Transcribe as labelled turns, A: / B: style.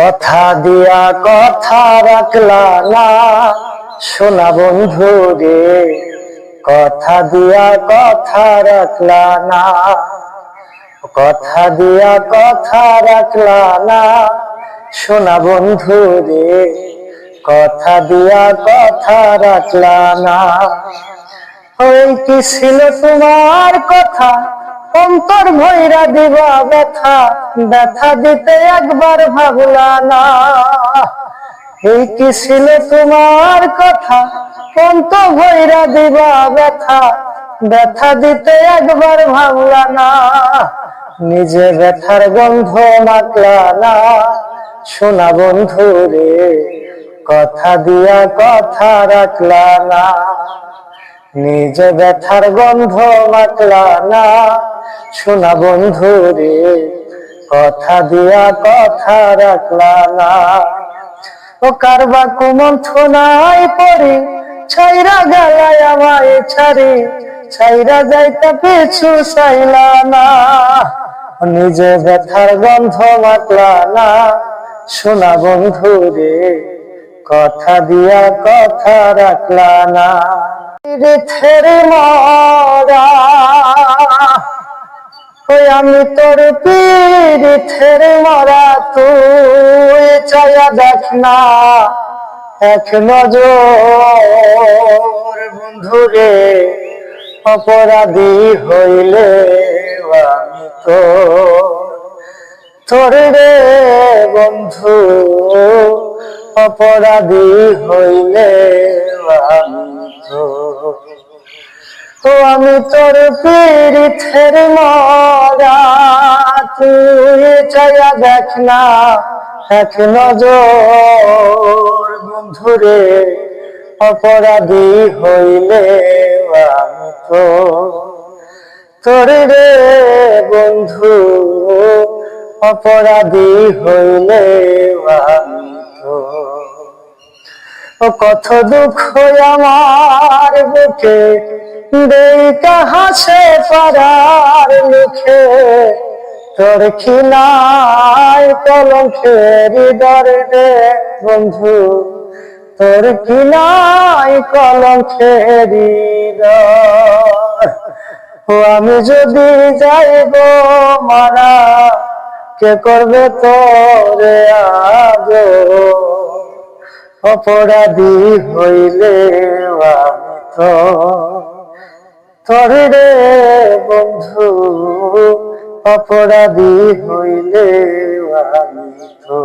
A: কথা দিয়া কথা রাখলা না। সোনা বন্ধু রে, কথা দিয়া কথা রাখলা না। কথা দিয়া কথা রাখলা না। সোনা বন্ধু রে, কথা দিয়া কথা রাখলা না। ওই কি ছিল তোমার কথা? অন্তর ভৈরা দিবা ব্যথা ব্যথা দিতে একবার ভাবলা না। এই কি ছিল তোমার কথা? অন্ত ভৈরা দিবা ব্যথা ব্যথা দিতে একবার ভাবলা না। নিজে ব্যথার গন্ধ মাতলা না। শোনা বন্ধু রে, কথা দিয়া কথা রাখলা না। নিজে ব্যথার গন্ধ মাতলা না। শোনা বন্ধু রে কথা দিয়া কথা রাখলা না। ও কারবা কুমন্থনায় পরে ছাইরা গালায় আমায় ছাড়ি, ছাইরা যাইতে পিছু চাইলা না। নিজে ব্যথার গন্ধ মাতলা না। শোনা বন্ধু রে কথা দিয়া কথা রাখলা না। তীর্থের মরা ওই আমি তোর পীড়িতের মরা, তুই চায়া দেখ না। এক নজর বন্ধুরে অপরাধী হইলে আমি তো তোর রে বন্ধু, অপরাধী হইলে আমি তো ও আমি তোর পীড়িতের মরা, তুই চায়া দেখ না, এক নজর বন্ধুরে, অপরাধী হইলে আমি তো তোর রে বন্ধু, অপরাধী হইলে আমি তো কত দুঃখ আমার বুকে দেখা হাসে পারার মুখে। তোর খিনায় কলঙ্কের দরে বন্ধু, তোর কিনাই কলঙ্কের ও, আমি যদি যাইব মারা, কে করবে তোরে আজ অপরাধী হইলে আমি তো তরে বন্ধু। অপরাধী হইলে আমি তো